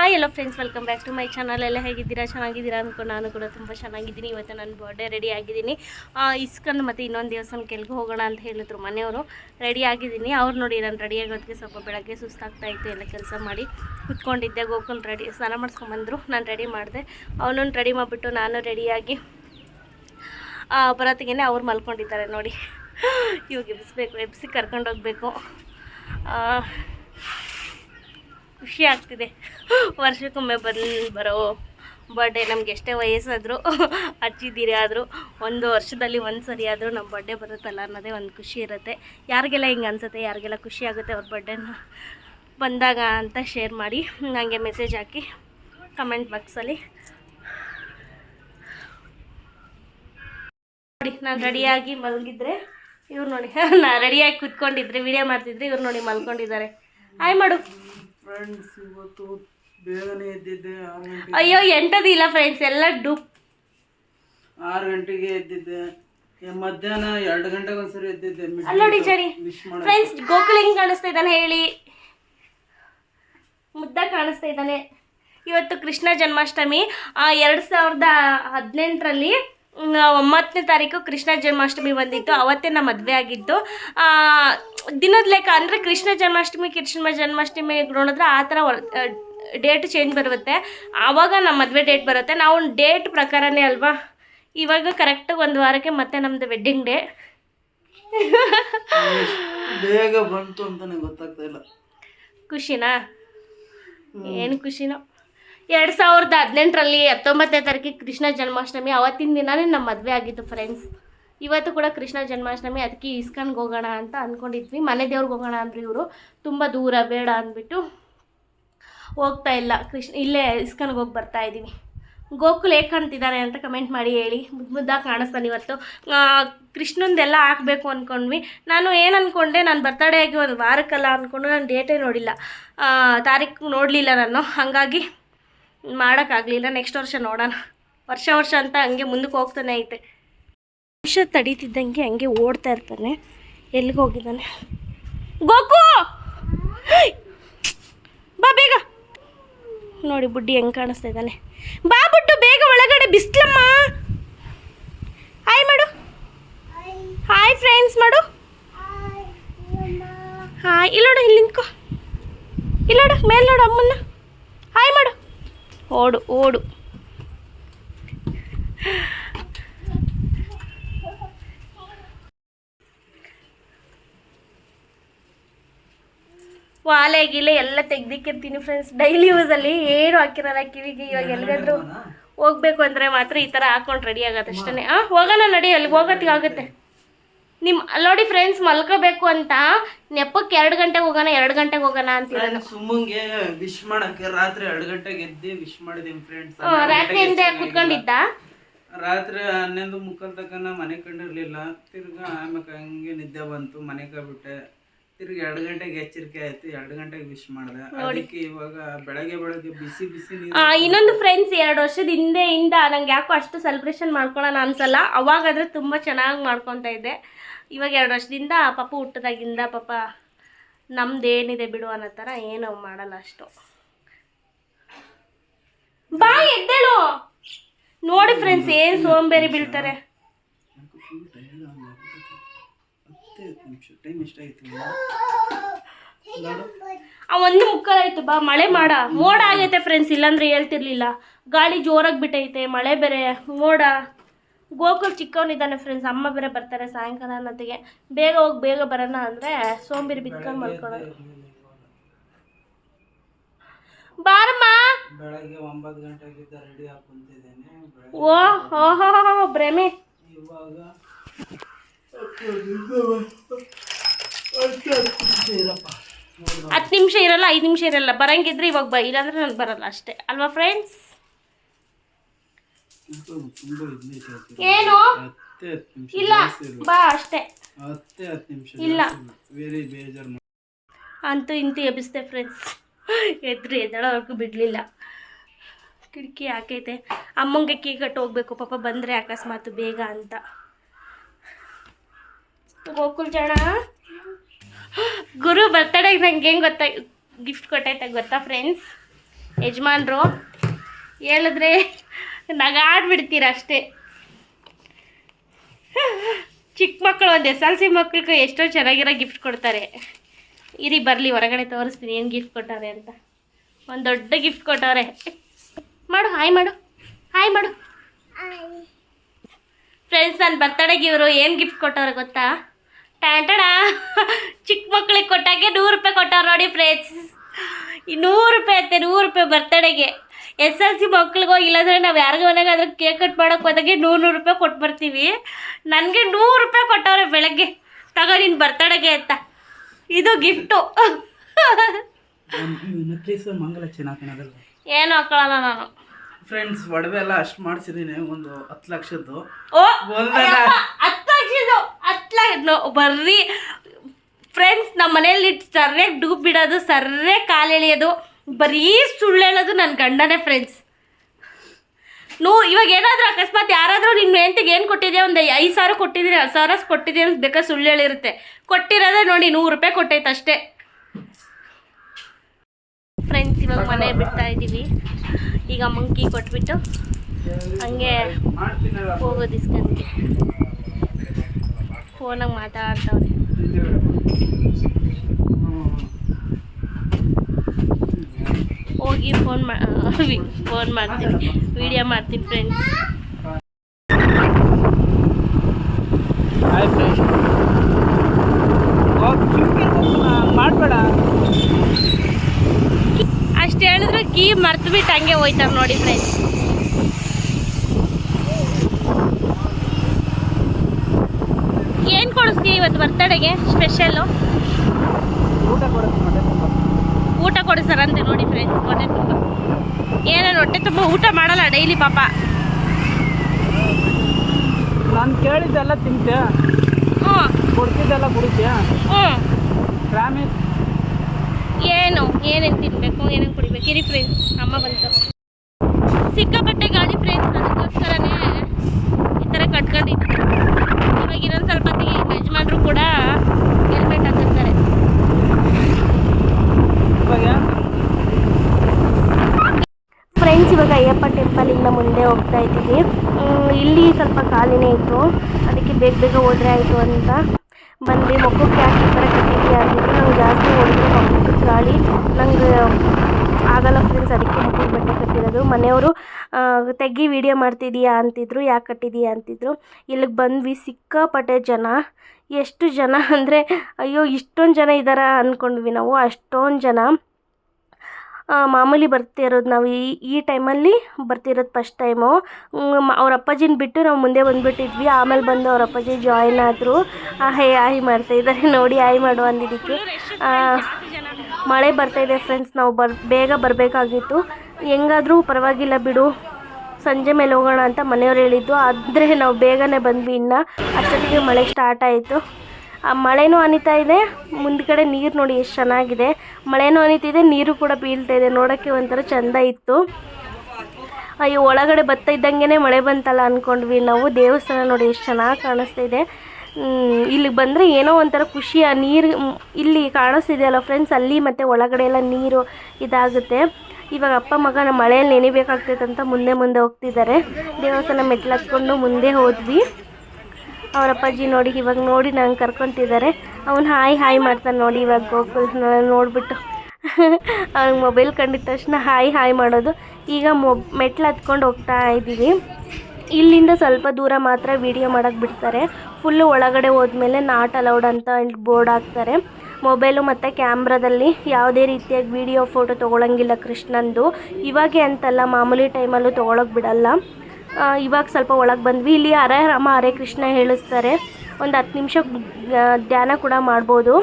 Hi ಎಲ್ಲ friends welcome back to my channel ಎಲ್ಲ ಹೇಗಿದ್ದೀರಾ? ಚೆನ್ನಾಗಿದ್ದೀರಾ ಅಂದ್ಕೊಂಡು ನಾನು ಕೂಡ ತುಂಬ ಚೆನ್ನಾಗಿದ್ದೀನಿ. ಇವತ್ತು ನನ್ನ ಬರ್ಡೇ ರೆಡಿ ಆಗಿದ್ದೀನಿ. ಇಸ್ಕೊಂಡು ಮತ್ತು ಇನ್ನೊಂದು ದಿವಸ ಕೆಲ್ಗೆ ಹೋಗೋಣ ಅಂತ ಹೇಳಿದ್ರು ಮನೆಯವರು. ರೆಡಿ ಆಗಿದ್ದೀನಿ. ಅವ್ರು ನೋಡಿ ನಾನು ರೆಡಿ ಆಗೋದಕ್ಕೆ ಸ್ವಲ್ಪ ಬೆಳಗ್ಗೆ ಸುಸ್ತಾಗ್ತಾ ಇತ್ತು, ಎಲ್ಲ ಕೆಲಸ ಮಾಡಿ ಕುತ್ಕೊಂಡಿದ್ದೆ. ಗೋಕುಲ್ ರೆಡಿ ಸ್ನಾನ ಮಾಡಿಸ್ಕೊಂಬಂದರು ನಾನು ರೆಡಿ ಮಾಡಿದೆ. ಅವನನ್ನು ರೆಡಿ ಮಾಡಿಬಿಟ್ಟು ನಾನು ರೆಡಿಯಾಗಿ ಬರೋತ್ತಿಗೆ ಅವ್ರು ಮಲ್ಕೊಂಡಿದ್ದಾರೆ ನೋಡಿ. ಇವಾಗ ಎಬ್ಸ್ಬೇಕು, ಎಬ್ಸಿ ಕರ್ಕೊಂಡೋಗ್ಬೇಕು ಖುಷಿ ಆಗ್ತಿದೆ. ವರ್ಷಕ್ಕೊಮ್ಮೆ ಬಂದು ಬರೋ ಬರ್ಡೇ ನಮ್ಗೆ ಎಷ್ಟೇ ವಯಸ್ಸಾದರೂ ಅಜ್ಜಿದ್ದೀರಿ ಆದರೂ, ಒಂದು ವರ್ಷದಲ್ಲಿ ಒಂದು ಸರಿ ಆದರೂ ನಮ್ಮ ಬರ್ಡೇ ಬರುತ್ತಲ್ಲ ಅನ್ನೋದೇ ಒಂದು ಖುಷಿ ಇರುತ್ತೆ. ಯಾರಿಗೆಲ್ಲ ಹಿಂಗೆ ಅನಿಸುತ್ತೆ, ಯಾರಿಗೆಲ್ಲ ಖುಷಿ ಆಗುತ್ತೆ ಅವ್ರ ಬರ್ಡೇನ ಬಂದಾಗ ಅಂತ ಶೇರ್ ಮಾಡಿ ನನಗೆ ಮೆಸೇಜ್ ಹಾಕಿ ಕಮೆಂಟ್ ಬಾಕ್ಸಲ್ಲಿ ನೋಡಿ, ನಾನು ರೆಡಿಯಾಗಿ ಮಲಗಿದ್ರೆ, ಇವ್ರು ನೋಡಿ ನಾ ರೆಡಿಯಾಗಿ ಕುತ್ಕೊಂಡಿದ್ರೆ ವಿಡಿಯೋ ಮಾಡ್ತಿದ್ರೆ ಇವ್ರು ನೋಡಿ ಮಲ್ಕೊಂಡಿದ್ದಾರೆ. ಹಾಯ್ ಮಾಡು. ಫ್ರೆಂಡ್ಸ್ ಇವತ್ತು ಬೇಗನೆ ಎದ್ದಿದ್ದೆ ಆರು ಗಂಟೆ ಅಯ್ಯೋ ಎಂಟದಿಲ್ಲ ಫ್ರೆಂಡ್ಸ್ ಎಲ್ಲ ಡುಪ್ ಆರು ಗಂಟೆಗೆ ಎದ್ದಿದ್ದೆ. ಮಧ್ಯಾಹ್ನ ಎರಡು ಗಂಟೆಗೆ ಒಂದ್ಸರಿ ಎದ್ದಿದ್ದೆ. ಅಲ್ಲಿ ನೋಡಿ ಚರಿ ವಿಶ್ ಮಾಡ ಫ್ರೆಂಡ್ಸ್ ಗೋಕುಲ್ ಹೆಂಗ್ ಕಾಣಿಸ್ತಾ ಇದ್ದಾನೆ ಹೇಳಿ. ಮುದ್ದ ಕಾಣಿಸ್ತಾ ಇದ್ದಾನೆ. ಇವತ್ತು ಕೃಷ್ಣ ಜನ್ಮಾಷ್ಟಮಿ. ಎರಡು ಸಾವಿರದ ಹದಿನೆಂಟರಲ್ಲಿ ಒಂಬತ್ತನೇ ತಾರೀಕು ಕೃಷ್ಣ ಜನ್ಮಾಷ್ಟಮಿ ಬಂದಿತ್ತು. ಅವತ್ತೇ ನಮ್ಮ ಮದುವೆ ಆಗಿತ್ತು ದಿನದ ಲೆಕ್ಕ ಅಂದರೆ ಕೃಷ್ಣ ಜನ್ಮಾಷ್ಟಮಿ ಕೃಷ್ಣ ಜನ್ಮಾಷ್ಟಮಿ ನೋಡಿದ್ರೆ ಆ ಥರ ಡೇಟ್ ಚೇಂಜ್ ಬರುತ್ತೆ. ಆವಾಗ ನಮ್ಮ ಮದುವೆ ಡೇಟ್ ಬರುತ್ತೆ. ನಾವು ಡೇಟ್ ಪ್ರಕಾರನೇ ಅಲ್ವಾ? ಇವಾಗ ಕರೆಕ್ಟಾಗಿ ಒಂದು ವಾರಕ್ಕೆ ಮತ್ತೆ ನಮ್ದು ವೆಡ್ಡಿಂಗ್ ಡೇ ಬೇಗ ಬಂತು ಅಂತಾನೆ ಗೊತ್ತಾಗ್ತಾ ಇಲ್ಲ. ಖುಷಿನಾ? ಏನು ಖುಷಿನೋ? ಎರಡು ಸಾವಿರದ ಹದಿನೆಂಟರಲ್ಲಿ ಹತ್ತೊಂಬತ್ತನೇ ತಾರೀಕಿಗೆ ಕೃಷ್ಣ ಜನ್ಮಾಷ್ಟಮಿ. ಅವತ್ತಿನ ದಿನವೇ ನಮ್ಮ ಮದುವೆ ಆಗಿತ್ತು ಫ್ರೆಂಡ್ಸ್ ಇವತ್ತು ಕೂಡ ಕೃಷ್ಣ ಜನ್ಮಾಷ್ಟಮಿ. ಅದಕ್ಕೆ ಇಸ್ಕನ್ಗೆ ಹೋಗೋಣ ಅಂತ ಅಂದ್ಕೊಂಡಿದ್ವಿ ಮನೆ ದೇವ್ರಿಗೆ ಹೋಗೋಣ ಅಂದ್ರೆ ಇವರು. ತುಂಬ ದೂರ, ಬೇಡ ಅಂದ್ಬಿಟ್ಟು ಹೋಗ್ತಾ ಇಲ್ಲ. ಕೃಷ್ಣ, ಇಲ್ಲೇ ಇಸ್ಕನ್ಗೆ ಹೋಗಿ ಬರ್ತಾ ಇದ್ದೀವಿ ಗೋಕುಲ್ ಹೇಗೆ ಕಾಣ್ತಿದ್ದಾರೆ ಅಂತ ಕಮೆಂಟ್ ಮಾಡಿ ಹೇಳಿ. ಮುದ್ದು ಮುದ್ದಾಗಿ ಕಾಣಿಸ್ತಾನೆ ಇವತ್ತು. ಕೃಷ್ಣಂದೆಲ್ಲ ಹಾಕಬೇಕು ಅಂದ್ಕೊಂಡ್ವಿ ನಾನು ಏನು ಅಂದ್ಕೊಂಡೆ ನಾನು ಬರ್ತಡೇ ಆಗಿ ಒಂದು ವಾರಕ್ಕಲ್ಲ ಅಂದ್ಕೊಂಡು ನಾನು ಡೇಟೇ ನೋಡಿಲ್ಲ. ತಾರೀಕು ನೋಡಲಿಲ್ಲ ನಾನು. ಹಾಗಾಗಿ ಮಾಡೋಕ್ಕಾಗಲಿಲ್ಲ. ನೆಕ್ಸ್ಟ್ ವರ್ಷ ನೋಡೋಣ. ವರ್ಷ ವರ್ಷ ಅಂತ ಹಂಗೆ ಮುಂದಕ್ಕೆ ಹೋಗ್ತಾನೆ ಐತೆ. ವರ್ಷ ತಡೀತಿದ್ದಂಗೆ ಹಂಗೆ ಓಡ್ತಾ ಇರ್ತಾನೆ. ಎಲ್ಲಿಗೆ ಹೋಗಿದ್ದಾನೆ? ಗೋಕು! ಬಾ ಬೇಗ. ನೋಡಿ ಬುಡ್ಡಿ ಹೆಂಗೆ ಕಾಣಿಸ್ತಾ ಇದ್ದಾನೆ. ಬಾ ಬಿಟ್ಟು ಬೇಗ ಒಳಗಡೆ ಬಿಸ್ಲಮ್ಮ. ಹಾಯ್ ಮಾಡು. ಹಾಯ್ ಫ್ರೆಂಡ್ಸ್ ಮಾಡು. ಹಾಯ್ ಇಲ್ಲೋಡು, ಇಲ್ಲಿ ನಿಂತ್ಕೋ. ಇಲ್ಲೋಡು, ಮೇಲೆ ನೋಡು ಅಮ್ಮನ್ನ. ಓಡು ಓಡು. ವಾಲೆ ಗಿಲೆ ಎಲ್ಲ ತೆಗ್ದಿಕ್ಕಿರ್ತೀನಿ ಫ್ರೆಂಡ್ಸ್ ಡೈಲಿ ಯೂಸಲ್ಲಿ ಏನು ಹಾಕಿರಲ್ಲ ಕಿವಿಗೆ ಇವಾಗ ಎಲ್ಲಿಗಾದ್ರೂ ಹೋಗ್ಬೇಕು ಅಂದರೆ ಮಾತ್ರ ಈ ಥರ ಹಾಕೊಂಡು ರೆಡಿ ಆಗತ್ತೆ ಅಷ್ಟೇ ಆ ಹೋಗೋಣ ನಡಿ ಅಲ್ಲಿಗೆ ಹೋಗೋತ್ತಿಗೆ ಆಗುತ್ತೆ. ನಿಮ್ಮ ಅಲ್ಲೋಡಿ ನೋಡಿ ಫ್ರೆಂಡ್ಸ್ ಮಲ್ಕೋಬೇಕು ಅಂತ ನೆಪಕ್ಕೆ ಎರಡು ಗಂಟೆಗೆ ಹೋಗೋಣ ಎರಡು ಗಂಟೆಗೆ ಹೋಗೋಣ ಅಂತ ಸುಮ್ಮಂಗೆ ವಿಶ್ ಮಾಡಕ್ಕೆ ರಾತ್ರಿ ಎರಡು ಗಂಟೆಗೆ ಎದ್ದು ವಿಶ್ ಮಾಡಿದೀನಿ ಫ್ರೆಂಡ್ಸ್ ರಾತ್ರಿ ಹಿಂದೆ ಕುತ್ಕೊಂಡಿದ್ದ? ರಾತ್ರಿ ಹನ್ನೊಂದು ಮುಕ್ಕಲ್ ತನಕ ಮನೆ ಕಂಡಿರ್ಲಿಲ್ಲ ತಿರ್ಗಾ ಆಮೇಲೆ ಹಂಗೆ ನಿದ್ದೆ ಬಂತು ಮನೆ ಬಿಟ್ಟೆ. ತಿರ್ಗಿ ಎರಡು ಗಂಟೆಗೆ ಎಚ್ಚರಿಕೆ ಆಯ್ತು ಎರಡು ಗಂಟೆಗೆ ವಿಶ್ ಮಾಡಿದೆ. ಅದಕ್ಕೆ ಇವಾಗ ಬೆಳಗ್ಗೆ ಬೆಳಗ್ಗೆ ಬಿಸಿ ಬಿಸಿ ನೀರು ಆ, ಇನ್ನೊಂದು ಫ್ರೆಂಡ್ಸ್ ಎರಡು ವರ್ಷದ ಹಿಂದೆಯಿಂದ ನಂಗೆ ಯಾಕೋ ಅಷ್ಟು ಸೆಲೆಬ್ರೇಷನ್ ಮಾಡ್ಕೊಳ್ಳೋಣ ಅನ್ಸಲ್ಲ. ಅವಾಗಾದ್ರೆ ತುಂಬ ಚೆನ್ನಾಗಿ ಮಾಡ್ಕೊತಾ ಇದ್ದೆ. ಇವಾಗ ಎರಡು ವರ್ಷದಿಂದ ಪಾಪ ಹುಟ್ಟದಾಗಿಂದ ಪಾಪ ನಮ್ದೇನಿದೆ ಬಿಡು ಅನ್ನೋ ಥರ ಏನು ಮಾಡಲ್ಲ ಅಷ್ಟು. ಬಾ ಎದ್ದೇಳು. ನೋಡಿ ಫ್ರೆಂಡ್ಸ್ ಏನು ಸೋಂಬೇರಿ ಬೀಳ್ತಾರೆ. ನಿಮಿಷ ಟೈಮ್ ನೋಡು. ಆ ಒಂದು ಮುಕ್ಕಲಾಯ್ತು ಬಾ ಮಳೆ ಮಾಡ. ಮೋಡ ಆಗೈತೆ ಫ್ರೆಂಡ್ಸ್ ಇಲ್ಲಾಂದ್ರೆ ಹೇಳ್ತಿರ್ಲಿಲ್ಲ. ಗಾಳಿ ಜೋರಾಗಿ ಬಿಟ್ಟೈತೆ ಮಳೆ ಬೇರೆ. ಮೋಡ. ಗೋಕುಲ್ ಚಿಕ್ಕವನಿದ್ದಾನೆ ಫ್ರೆಂಡ್ಸ್ ಅಮ್ಮ ಬೇರೆ ಬರ್ತಾರೆ ಸಾಯಂಕಾಲ ಅನ್ನೋತ್ತಿಗೆ. ಬೇಗ ಹೋಗಿ ಬೇಗ ಬರೋಣ ಅಂದರೆ ಸೋಂಬೇರಿ ಬಿತ್ಕೊಂಡು ಮಲ್ಕೊಳ್ಳೋದು ಬಾರಮ್ಮ. ಬೆಳಗ್ಗೆ ಒಂಬತ್ತು ಗಂಟೆಗಿದ್ದ ರೆಡಿ ಬೆಳಗ್ಗೆ ಓ ಓಹೋ ಭ್ರಮೆ ಇವಾಗ ಹತ್ತು ನಿಮಿಷ ಇರಲ್ಲ, ಐದು ನಿಮಿಷ ಇರಲ್ಲ. ಬರಂಗಿದ್ರೆ ಇವಾಗ ಬ ಇಲ್ಲಾಂದ್ರೆ ನಾನು ಬರಲ್ಲ ಅಷ್ಟೇ. ಅಲ್ವಾ ಫ್ರೆಂಡ್ಸ್ ಏನು? ಇಲ್ಲ. ಬಾ ಅಷ್ಟೇ. ಇಲ್ಲ. ಅಂತೂ ಇಂತೂ ಎಬ್ಬಿಸ್ದೆ ಫ್ರೆಂಡ್ಸ್ ಎದ್ರಿ ಎದ್ದಳೋವರೆಗೂ ಬಿಡಲಿಲ್ಲ. ಕಿಟಕಿ ಹಾಕೈತೆ. ಅಮ್ಮಂಗೆ ಕೀ ಕಟ್ಟು ಹೋಗ್ಬೇಕು ಪಾಪ ಬಂದರೆ ಅಕಸ್ಮಾತ್ ಬೇಗ ಅಂತ. ಗೋಕುಲ್ ಜಣ ಗುರು ಬರ್ತಡೇ ನಂಗೆ ಹೆಂಗೆ ಗೊತ್ತಾ ಗಿಫ್ಟ್ ಕೊಟ್ಟೈತೆ ಗೊತ್ತಾ ಫ್ರೆಂಡ್ಸ್ ಯಜಮಾನ್ರು ಹೇಳಿದ್ರೆ ನಗಾಡ್ಬಿಡ್ತೀರ ಅಷ್ಟೇ. ಚಿಕ್ಕ ಮಕ್ಕಳು ಒಂದು ಎಸ್ ಎಲ್ ಸಿ ಮಕ್ಳಿಗೆ ಎಷ್ಟೋ ಚೆನ್ನಾಗಿರೋ ಗಿಫ್ಟ್ ಕೊಡ್ತಾರೆ. ಇರಿ ಬರಲಿ ಹೊರಗಡೆ ತೋರಿಸ್ತೀನಿ ಏನು ಗಿಫ್ಟ್ ಕೊಟ್ಟವ್ರೆ ಅಂತ. ಒಂದು ದೊಡ್ಡ ಗಿಫ್ಟ್ ಕೊಟ್ಟವ್ರೆ. ಮಾಡು ಹಾಯ್ ಮಾಡು ಹಾಯ್ ಮಾಡು. ಫ್ರೆಂಡ್ಸ್ ನನ್ನ ಬರ್ತಡೆಗೆ ಇವರು ಏನು ಗಿಫ್ಟ್ ಕೊಟ್ಟವ್ರೆ ಗೊತ್ತಾ? ಟ್ಯಾಂಟಡ ಚಿಕ್ಕ ಮಕ್ಕಳಿಗೆ ಕೊಟ್ಟಾಗೆ ನೂರು ರೂಪಾಯಿ ಕೊಟ್ಟವ್ರು ನೋಡಿ ಫ್ರೆಂಡ್ಸ್ ಈ ನೂರು ರೂಪಾಯಿ ಅಂತೆ ನೂರು ರೂಪಾಯಿ ಬರ್ತಡೆಗೆ ಎಸ್ ಎಲ್ ಸಿ ಮಕ್ಳಿಗೋ ಇಲ್ಲಾಂದರೆ ನಾವು ಯಾರಿಗೂ ಅದ್ರ ಕೇಕ್ ಕಟ್ ಮಾಡೋಕೆ ಹೋದಾಗೆ ನೂರು ನೂರು ರೂಪಾಯಿ ಕೊಟ್ಟು ಬರ್ತೀವಿ ನನಗೆ ನೂರು ರೂಪಾಯಿ ಕೊಟ್ಟವ್ರೆ ಬೆಳಗ್ಗೆ. ತಗೋ ನಿನ್ನ ಬರ್ತಡೆಗೆ ಅಂತ. ಇದು ಗಿಫ್ಟು ಏನು ಹಾಕೊಳ್ಳಲ್ಲ ನಾನು. ಫ್ರೆಂಡ್ಸ್ ಒಡವೆ ಎಲ್ಲ ಅಷ್ಟು ಮಾಡಿಸಿದ್ದೀನಿ ಒಂದು ಹತ್ತು ಲಕ್ಷದ್ದು ಓ ಒಂದಲ್ಲ ಹತ್ತು ಲಕ್ಷದು ಹತ್ತು ಲಕ್ಷ ನೋ- ಬರ್ರಿ. ಫ್ರೆಂಡ್ಸ್ ನಮ್ಮ ಮನೇಲಿ ಸರ್ಯಾಗಿ ಡೂಬ್ ಬಿಡೋದು ಸರ್ಯಾಗಿ ಕಾಲು ಎಳೆಯೋದು, ಬರೀ ಸುಳ್ಳು ಹೇಳೋದು ನನ್ನ ಗಂಡನೇ ಫ್ರೆಂಡ್ಸ್ ನೋ, ಇವಾಗ ಏನಾದರೂ ಅಕಸ್ಮಾತ್ ಯಾರಾದರೂ ನಿಮ್ಮ ಹೆಂಡತಿಗೆ ಏನು ಕೊಟ್ಟಿದ್ಯಾ? ಒಂದು ಐದು ಸಾವಿರ ಕೊಟ್ಟಿದ್ದೀನಿ ಹತ್ತು ಸಾವಿರ ಕೊಟ್ಟಿದ್ದೀನಿ ಅಂತ ಬೇಕಾದ್ರೆ ಸುಳ್ಳು ಹೇಳಿರುತ್ತೆ. ಕೊಟ್ಟಿರೋದೇ ನೋಡಿ, ನೂರು ರೂಪಾಯಿ ಕೊಟ್ಟೈತೆ ಅಷ್ಟೇ. ಫ್ರೆಂಡ್ಸ್ ಇವಾಗ ಮನೆ ಬಿಡ್ತಾ ಇದ್ದೀವಿ. ಈಗ ಮಂಕಿ ಕೊಟ್ಬಿಟ್ಟು ಹಂಗೆ ಹೋಗೋದು ಫೋನಾಗ ಮಾತಾಡ್ತಾವ್ರೆ ಹೋಗಿ ಫೋನ್ ಮಾ ಫೋನ್ ಮಾಡ್ತೀನಿ ವಿಡಿಯೋ ಮಾಡ್ತೀನಿ ಫ್ರೆಂಡ್ಸ್ ಮಾಡಬೇಡ. ಅಷ್ಟು ಹೇಳಿದ್ರೆ ಕೀ ಮರ್ತು ಬಿಟ್ಟು ಹಂಗೆ ಹೋಯ್ತಾರೆ ನೋಡಿ ಫ್ರೆಂಡ್ಸ್ ಏನು ಕೊಡಿಸ್ತೀವಿ ಬರ್ತಡೆಗೆ ಸ್ಪೆಷಲ್ಲು ಊಟ ಕೊಡು ಸರ್ ಅಂತ ಕೊಡಿಸ್ತಾರಂತೆ ನೋಡಿ ಫ್ರೆಂಡ್ಸ್ ಹೊಟ್ಟೆ ತುಂಬ ಏನೇನು ಹೊಟ್ಟೆ ತುಂಬ ಊಟ ಮಾಡಲ್ಲ ಡೈಲಿ ಪಾಪ. ನಾನು ಕೇಳಿದ್ದೆಲ್ಲ ತಿಂತೆ. ಹ್ಞೂ ಕೊಡ್ತಿದ್ದೆಲ್ಲ ಕುಡಿತೀಯಾ? ಹ್ಞೂ ಪ್ರಾಮಿಸ್ ಏನು ಏನೇನು ತಿನ್ಬೇಕು ಏನೇನು ಕುಡಿಬೇಕು? ಇರಿ ಫ್ರೆಂಡ್ಸ್ ಅಮ್ಮ ಬಂತು. ಸಿಕ್ಕಾಪಟ್ಟೆ ಗಾಡಿ ಫ್ರೆಂಡ್ಸ್ ಅದಕ್ಕೋಸ್ಕರನೇ ಈ ಥರ ಕಟ್ಕೊಂಡಿದ್ದು ಇವಾಗ ಇನ್ನೊಂದು ಸ್ವಲ್ಪ ಹೊತ್ತಿಗೆ ಯಜಮಾನ್ರು ಕೂಡ ಹೆಲ್ಮೆಟ್ ಹಾಕಿರ್ತಾರೆ ಇವಾಗ ಫ್ರೆಂಡ್ಸ್ ಇವಾಗ ಅಯ್ಯಪ್ಪ ಟೆಂಪಲಿಂದ ಮುಂದೆ ಹೋಗ್ತಾ ಇದ್ದೀವಿ ಇಲ್ಲಿ ಸ್ವಲ್ಪ ಖಾಲಿನೇ ಇತ್ತು. ಅದಕ್ಕೆ ಬೇಗ ಬೇಗ ಹೋದ್ರೆ ಆಯಿತು ಅಂತ. ಬಂದ್ವಿ. ಮಕ್ಕಳು ಯಾಕೆ ಈ ಥರ ಕಟ್ಟಿದ್ಯಾ ಅಂದ್ಬಿಟ್ಟು ನಂಗೆ ಜಾಸ್ತಿ ಹೊಡೆದ್ರು ಮಕ್ಕಳು ಗಾಳಿ. ನಂಗೆ ಆಗಲ್ಲ ಫ್ರೆಂಡ್ಸ್ ಅದಕ್ಕೆ ಮಕ್ಕಳು ಬಟ್ಟೆ ಕಟ್ಟಿರೋದು. ಮನೆಯವರು ತೆಗ್ಗಿ ತೆಗಿ ವಿಡಿಯೋ ಮಾಡ್ತಿದ್ದೀಯಾ ಅಂತಿದ್ರು. ಯಾಕೆ ಕಟ್ಟಿದೀಯಾ ಅಂತಿದ್ರು. ಇಲ್ಲಿಗೆ ಬಂದ್ವಿ. ಸಿಕ್ಕಾಪಟ್ಟೆ ಜನ. ಎಷ್ಟು ಜನ ಅಂದರೆ, ಅಯ್ಯೋ, ಇಷ್ಟೊಂದು ಜನ ಇದ್ದಾರಾ ಅಂದ್ಕೊಂಡ್ವಿ ನಾವು. ಅಷ್ಟೊಂದು ಜನ. ಮಾಮೂಲಿ ಬರ್ತಿರೋದು ನಾವು ಈ ಈ ಟೈಮಲ್ಲಿ ಬರ್ತಿರೋದು ಫಸ್ಟ್ ಟೈಮು ಅವ್ರ ಅಪ್ಪಾಜಿನ ಬಿಟ್ಟು ನಾವು ಮುಂದೆ ಬಂದುಬಿಟ್ಟಿದ್ವಿ. ಆಮೇಲೆ ಬಂದು ಅವ್ರ ಅಪ್ಪಾಜಿ ಜಾಯಿನ್ ಆದರು. ಹೇ ಮಾಡ್ತಾ ಇದ್ದಾರೆ. ನೋಡಿ ಆಯ್ ಮಾಡು ಅಂದಿದ್ದಕ್ಕೆ. ಮಳೆ ಬರ್ತಾಯಿದೆ ಫ್ರೆಂಡ್ಸ್ ನಾವು ಬರ್, ಬೇಗ ಬರಬೇಕಾಗಿತ್ತು. ಹೆಂಗಾದರೂ ಪರವಾಗಿಲ್ಲ ಬಿಡು. ಸಂಜೆ ಮೇಲೆ ಹೋಗೋಣ ಅಂತ ಮನೆಯವ್ರು ಹೇಳಿದ್ದು. ಆದರೆ ನಾವು ಬೇಗನೆ ಬಂದ್ವಿ ಇನ್ನು. ಅಷ್ಟೊತ್ತಿಗೆ ಮಳೆ ಸ್ಟಾರ್ಟ್ ಆಯಿತು. ಆ, ಮಳೆನೂ ಅನಿತಾ ಇದೆ. ಮುಂದ್ಗಡೆ ನೀರು ನೋಡಿ ಎಷ್ಟು ಚೆನ್ನಾಗಿದೆ. ಮಳೆನೂ ಅನಿತಿದೆ, ನೀರು ಕೂಡ ಬೀಳ್ತಾ ಇದೆ. ನೋಡೋಕ್ಕೆ ಒಂಥರ ಚಂದ ಇತ್ತು. ಅಯ್ಯೋ, ಒಳಗಡೆ ಬರ್ತಾ ಇದ್ದಂಗೆ ಮಳೆ ಬಂತಲ್ಲ ಅಂದ್ಕೊಂಡ್ವಿ ನಾವು. ದೇವಸ್ಥಾನ ನೋಡಿ ಎಷ್ಟು ಚೆನ್ನಾಗಿ ಕಾಣಿಸ್ತಾ ಇದೆ. ಇಲ್ಲಿಗೆ ಬಂದರೆ ಏನೋ ಒಂಥರ ಖುಷಿ. ಆ ನೀರು ಇಲ್ಲಿ ಕಾಣಿಸ್ತಿದೆಯಲ್ಲ ಫ್ರೆಂಡ್ಸ್ ಅಲ್ಲಿ ಮತ್ತು ಒಳಗಡೆ ಎಲ್ಲ ನೀರು ಇದಾಗುತ್ತೆ. ಇವಾಗ ಅಪ್ಪ ಮಗನ ಮಳೆಯಲ್ಲಿ ನೆನಿಬೇಕಾಗ್ತೈತೆ ಅಂತ ಮುಂದೆ ಮುಂದೆ ಹೋಗ್ತಿದ್ದಾರೆ. ದೇವಸ್ಥಾನ ಮೆಟ್ಲು ಹತ್ಕೊಂಡು ಮುಂದೆ ಹೋದ್ವಿ. ಅವ್ರ ಅಪ್ಪಾಜಿ ನೋಡಿ ಇವಾಗ ನೋಡಿ ನಂಗೆ ಕರ್ಕೊತಿದ್ದಾರೆ ಅವ್ನು ಹಾಯ್ ಹಾಯ್ ಮಾಡ್ತಾನೆ ನೋಡಿ ಇವಾಗ ಗೋಕುಲ್ ನೋಡಿಬಿಟ್ಟು. ಅವ್ನಿಗೆ ಮೊಬೈಲ್ ಕಂಡಿದ ತಕ್ಷಣ ಹಾಯ್ ಹಾಯ್ ಮಾಡೋದು. ಈಗ ಮೊಬ್ ಮೆಟ್ಲು ಹತ್ಕೊಂಡು ಹೋಗ್ತಾ ಇದ್ದೀವಿ ಇಲ್ಲಿಂದ ಸ್ವಲ್ಪ ದೂರ ಮಾತ್ರ ವಿಡಿಯೋ ಮಾಡೋಕ್ಕೆ ಬಿಡ್ತಾರೆ. ಫುಲ್ಲು ಒಳಗಡೆ ಹೋದ್ಮೇಲೆ ನಾಟ್ ಅಲೌಡ್ ಅಂತ ಬೋರ್ಡ್ ಹಾಕ್ತಾರೆ. ಮೊಬೈಲು ಮತ್ತು ಕ್ಯಾಮ್ರಾದಲ್ಲಿ ಯಾವುದೇ ರೀತಿಯಾಗಿ ವಿಡಿಯೋ ಫೋಟೋ ತೊಗೊಳಂಗಿಲ್ಲ ಕೃಷ್ಣಂದು. ಇವಾಗೆ ಅಂತಲ್ಲ ಮಾಮೂಲಿ ಟೈಮಲ್ಲೂ ತೊಗೊಳಕ್ಕೆ ಬಿಡಲ್ಲ. ಇವಾಗ ಸ್ವಲ್ಪ ಒಳಗೆ ಬಂದ್ವಿ. ಇಲ್ಲಿ ಹರೇ ರಾಮ ಹರೇ ಕೃಷ್ಣ ಹೇಳಿಸ್ತಾರೆ. ಒಂದು ಹತ್ತು ನಿಮಿಷ ಧ್ಯಾನ ಕೂಡ ಮಾಡ್ಬೋದು.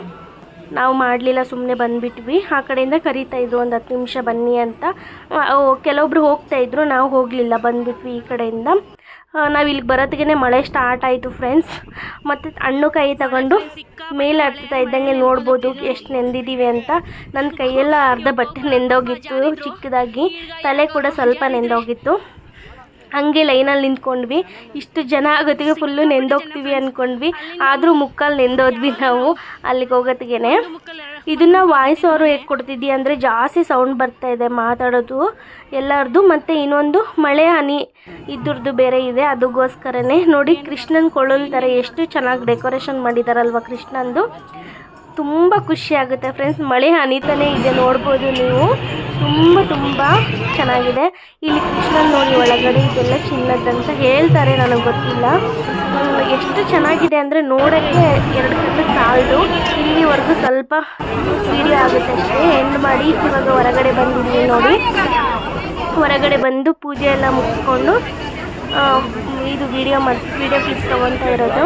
ನಾವು ಮಾಡಲಿಲ್ಲ ಸುಮ್ಮನೆ ಬಂದುಬಿಟ್ವಿ. ಆ ಕಡೆಯಿಂದ ಕರೀತಾ ಇದ್ರು ಒಂದು ಹತ್ತು ನಿಮಿಷ ಬನ್ನಿ ಅಂತ. ಕೆಲವೊಬ್ರು ಹೋಗ್ತಾ ಇದ್ರು ನಾವು ಹೋಗಲಿಲ್ಲ ಬಂದ್ಬಿಟ್ವಿ ಈ ಕಡೆಯಿಂದ. ನಾವು ಇಲ್ಲಿಗೆ ಬರೋತ್ತಿಗೆ ಮಳೆ ಸ್ಟಾರ್ಟ್ ಆಯಿತು ಫ್ರೆಂಡ್ಸ್ ಮತ್ತು ಹಣ್ಣು ಕೈ ತಗೊಂಡು ಮೇಲೆ ಹತ್ತಾ ಇದ್ದಂಗೆ ನೋಡ್ಬೋದು ಎಷ್ಟು ನೆಂದಿದ್ದೀವಿ ಅಂತ. ನನ್ನ ಕೈಯೆಲ್ಲ ಅರ್ಧ ಬಟ್ಟೆ ನೆಂದೋಗಿತ್ತು ಚಿಕ್ಕದಾಗಿ. ತಲೆ ಕೂಡ ಸ್ವಲ್ಪ ನೆಂದೋಗಿತ್ತು. ಹಂಗೆ ಲೈನಲ್ಲಿ ನಿಂತ್ಕೊಂಡ್ವಿ. ಇಷ್ಟು ಜನ ಆಗೋತ್ತಿಗೆ ಫುಲ್ಲು ನೆಂದೋಗ್ತೀವಿ ಅಂದ್ಕೊಂಡ್ವಿ ಆದರೂ ಮುಕ್ಕಲ್ಲಿ ನೆಂದೋದ್ವಿ ನಾವು ಅಲ್ಲಿಗೆ ಹೋಗೋತ್ತಿಗೆ ಇದನ್ನು ವಾಯ್ಸ್ ಅವರು ಹೇಗೆ ಕೊಡ್ತಿದ್ದೀವಿ ಅಂದರೆ ಜಾಸ್ತಿ ಸೌಂಡ್ ಬರ್ತಾ ಇದೆ ಮಾತಾಡೋದು ಎಲ್ಲರದು. ಮತ್ತು ಇನ್ನೊಂದು ಮಳೆ ಹನಿ ಇದ್ರದ್ದು ಬೇರೆ ಇದೆ ಅದಕ್ಕೋಸ್ಕರನೇ ನೋಡಿ ಕೃಷ್ಣನ ಕೊಳ್ಳಲ್ ಥರ ಎಷ್ಟು ಚೆನ್ನಾಗಿ ಡೆಕೋರೇಷನ್ ಮಾಡಿದಾರಲ್ವ ಕೃಷ್ಣಂದು. ತುಂಬ ಖುಷಿ ಆಗುತ್ತೆ ಫ್ರೆಂಡ್ಸ್. ಮಳೆ ಹನಿತಾನೇ ಇದೆ, ನೋಡ್ಬೋದು ನೀವು. ತುಂಬ ತುಂಬ ಚೆನ್ನಾಗಿದೆ. ಇಲ್ಲಿ ಕೃಷ್ಣನ್ ನೋಡಿ, ಒಳಗಡೆ ಇದೆಲ್ಲ ಚಿನ್ನದಂತ ಹೇಳ್ತಾರೆ, ನನಗೆ ಗೊತ್ತಿಲ್ಲ. ಎಷ್ಟು ಚೆನ್ನಾಗಿದೆ ಅಂದರೆ ನೋಡೋಕ್ಕೆ ಎರಡು ಕಡೆ ಸಾಲದು. ಇಲ್ಲಿವರೆಗೂ ಸ್ವಲ್ಪ ವಿಡಿಯೋ ಆಗುತ್ತೆ ಅಷ್ಟೇ. ಎಂಡ್ ಮಾಡಿ, ಇವಾಗ ಹೊರಗಡೆ ಬಂದಿದ್ದೀವಿ ನೋಡಿ. ಹೊರಗಡೆ ಬಂದು ಪೂಜೆ ಎಲ್ಲ ಮುಗಿಸ್ಕೊಂಡು ಇದು ವಿಡಿಯೋ ಮಾಡಿ ವಿಡಿಯೋ ಕ್ಲಿಪ್ಸ್ ತೊಗೊತಾ ಇರೋದು.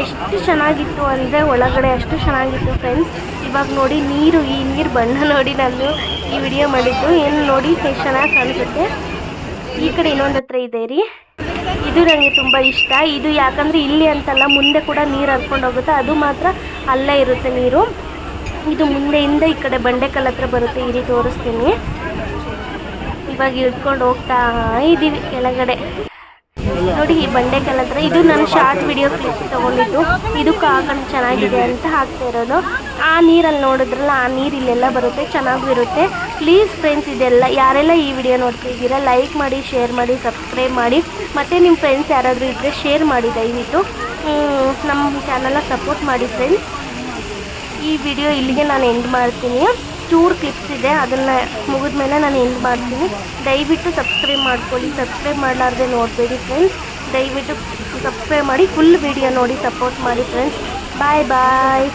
ಎಷ್ಟು ಚೆನ್ನಾಗಿತ್ತು ಅಂದರೆ ಒಳಗಡೆ ಅಷ್ಟು ಚೆನ್ನಾಗಿತ್ತು ಫ್ರೆಂಡ್ಸ್ ಇವಾಗ ನೋಡಿ ನೀರು, ಈ ನೀರು ಬಣ್ಣ ನೋಡಿ ನಾನು ಈ ವಿಡಿಯೋ ಮಾಡಿದ್ದು. ಏನು ನೋಡಿ ಎಷ್ಟು ಚೆನ್ನಾಗಿ ಕಾಣಿಸುತ್ತೆ. ಈ ಕಡೆ ಇನ್ನೊಂದು ಹತ್ರ ಇದೆ ರೀ. ಇದು ನನಗೆ ತುಂಬ ಇಷ್ಟ. ಇದು ಯಾಕಂದರೆ ಇಲ್ಲಿ ಅಂತಲ್ಲ ಮುಂದೆ ಕೂಡ ನೀರು ಹರ್ಕೊಂಡು ಹೋಗುತ್ತೆ. ಅದು ಮಾತ್ರ ಅಲ್ಲೇ ಇರುತ್ತೆ ನೀರು. ಇದು ಮುಂದೆಯಿಂದ ಈ ಕಡೆ ಬಂಡೆಕಲ್ ಹತ್ರ ಬರುತ್ತೆ. ಇಲ್ಲಿ ತೋರಿಸ್ತೀನಿ. ಇವಾಗ ಇಳ್ಕೊಂಡು ಹೋಗ್ತಾ ಇದ್ದೀವಿ ಕೆಳಗಡೆ. ನೋಡಿ, ಈ ಬಂಡೆ ಹತ್ರ ಇದು ನಾನು ಶಾರ್ಟ್ ವಿಡಿಯೋ ಕ್ಲಿಪ್ ತಗೊಂಡಿದ್ದು. ಇದು ಹಾಕೊಂಡು ಚೆನ್ನಾಗಿದೆ ಅಂತ ಹಾಕ್ತಾ ಇರೋದು. ಆ ನೀರಲ್ಲಿ ನೋಡಿದ್ರಲ್ಲ, ಆ ನೀರು ಇಲ್ಲೆಲ್ಲ ಬರುತ್ತೆ, ಚೆನ್ನಾಗೂ ಇರುತ್ತೆ. ಪ್ಲೀಸ್ ಫ್ರೆಂಡ್ಸ್ ಇದೆಲ್ಲ ಯಾರೆಲ್ಲ ಈ ವಿಡಿಯೋ ನೋಡ್ತಾ ಇದ್ದೀರಾ ಲೈಕ್ ಮಾಡಿ ಶೇರ್ ಮಾಡಿ ಸಬ್ಸ್ಕ್ರೈಬ್ ಮಾಡಿ. ಮತ್ತು ನಿಮ್ಮ ಫ್ರೆಂಡ್ಸ್ ಯಾರಾದರೂ ಇದ್ದರೆ ಶೇರ್ ಮಾಡಿ ದಯವಿಟ್ಟು. ನಮ್ಮ ಚಾನಲ್ನ ಸಪೋರ್ಟ್ ಮಾಡಿ ಫ್ರೆಂಡ್ಸ್ ಈ ವಿಡಿಯೋ ಇಲ್ಲಿಗೆ ನಾನು ಎಂಡ್ ಮಾಡ್ತೀನಿ. ಚೂರ್ ಕ್ಲಿಪ್ಸ್ ಇದೆ, ಅದನ್ನು ಮುಗಿದ್ಮೇಲೆ ನಾನು ಎಂಡ್ ಮಾಡ್ತೀನಿ. ದಯವಿಟ್ಟು ಸಬ್ಸ್ಕ್ರೈಬ್ ಮಾಡ್ಕೊಳ್ಳಿ, ಸಬ್ಸ್ಕ್ರೈಬ್ ಮಾಡಲಾರ್ದೆ ನೋಡಬೇಡಿ ಫ್ರೆಂಡ್ಸ್ ದಯವಿಟ್ಟು ಸಬ್ಸ್ಕ್ರೈಬ್ ಮಾಡಿ ಫುಲ್ ವಿಡಿಯೋ ನೋಡಿ ಸಪೋರ್ಟ್ ಮಾಡಿ ಫ್ರೆಂಡ್ಸ್ ಬಾಯ್ ಬಾಯ್